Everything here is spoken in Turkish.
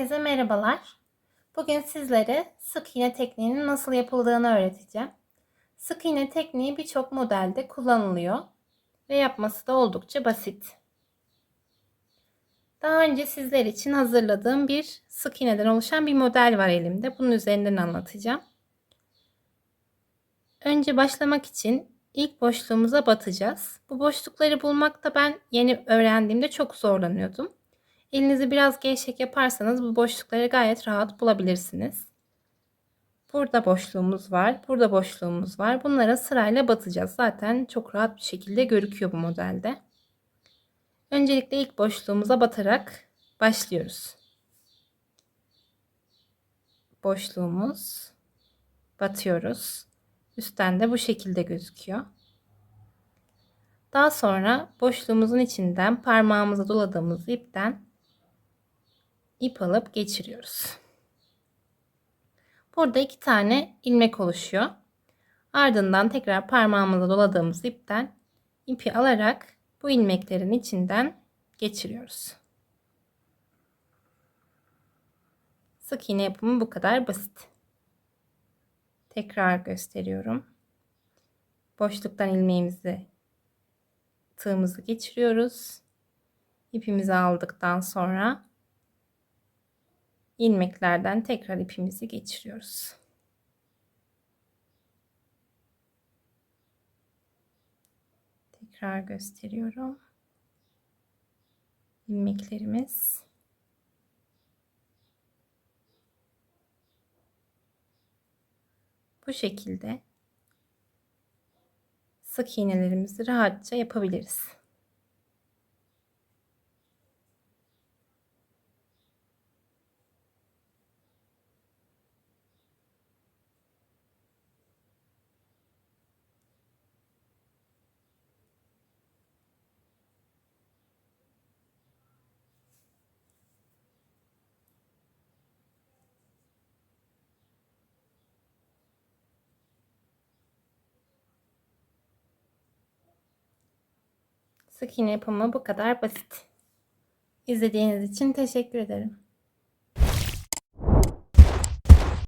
Herkese merhabalar. Bugün sizlere sık iğne tekniğinin nasıl yapıldığını öğreteceğim. Sık iğne tekniği birçok modelde kullanılıyor ve yapması da oldukça basit. Daha önce sizler için hazırladığım bir sık iğneden oluşan bir model var elimde. Bunun üzerinden anlatacağım. Önce başlamak için ilk boşluğumuza batacağız. Bu boşlukları bulmakta ben yeni öğrendiğimde çok zorlanıyordum. Elinizi biraz gevşek yaparsanız bu boşlukları gayet rahat bulabilirsiniz. Burada boşluğumuz var. Burada boşluğumuz var. Bunlara sırayla batacağız. Zaten çok rahat bir şekilde görüküyor bu modelde. Öncelikle ilk boşluğumuza batarak başlıyoruz. Boşluğumuz batıyoruz. Üstten de bu şekilde gözüküyor. Daha sonra boşluğumuzun içinden parmağımıza doladığımız ipten ip alıp geçiriyoruz. Burada iki tane ilmek oluşuyor. Ardından tekrar parmağımıza doladığımız ipten ipi alarak bu ilmeklerin içinden geçiriyoruz. Sık iğne yapımı bu kadar basit. Tekrar gösteriyorum. Boşluktan ilmeğimizi tığımızı geçiriyoruz. İpimizi aldıktan sonra ilmeklerden tekrar ipimizi geçiriyoruz. Tekrar gösteriyorum. ilmeklerimiz bu şekilde sık iğnelerimizi rahatça yapabiliriz. Sık iğne yapımı bu kadar basit. İzlediğiniz için teşekkür ederim.